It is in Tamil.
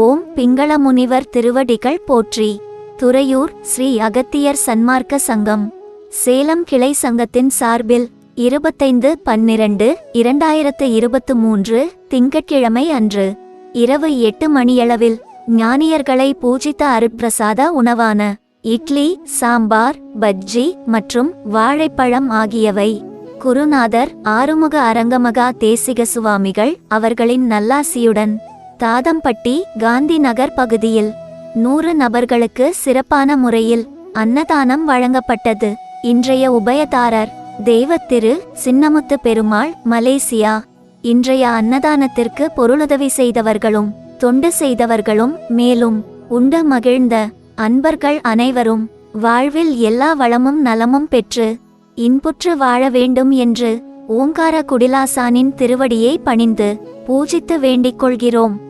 ஓம் பிங்கள முனிவர் திருவடிகள் போற்றி. துறையூர் ஸ்ரீ அகத்தியர் சன்மார்க்க சங்கம். சேலம் கிளை சங்கத்தின் சார்பில் இருபத்தைந்து பன்னிரண்டு இரண்டாயிரத்து இருபத்து மூன்று திங்கட்கிழமை அன்று இரவு எட்டு மணியளவில் ஞானியர்களை பூஜித்த அருட்பிரசாத உணவான இட்லி சாம்பார் பஜ்ஜி மற்றும் வாழைப்பழம் ஆகியவை குருநாதர் ஆறுமுக அரங்கமகா தேசிக சுவாமிகள் அவர்களின் நல்லாசியுடன் தாதம்பட்டி காந்தி நகர் பகுதியில் நூறு நபர்களுக்கு சிறப்பான முறையில் அன்னதானம் வழங்கப்பட்டது. இன்றைய உபயதாரர் தெய்வத்திரு சின்னமுத்து பெருமாள் மலேசியா. இன்றைய அன்னதானத்திற்கு பொருளுதவி செய்தவர்களும் தொண்டு செய்தவர்களும் மேலும் உண்டு மகிழ்ந்த அன்பர்கள் அனைவரும் வாழ்வில் எல்லா வளமும் நலமும் பெற்று இன்புற்று வாழ வேண்டும் என்று ஓங்கார குடிலாசானின் திருவடியை பணிந்து பூஜித்து வேண்டிக் கொள்கிறோம்.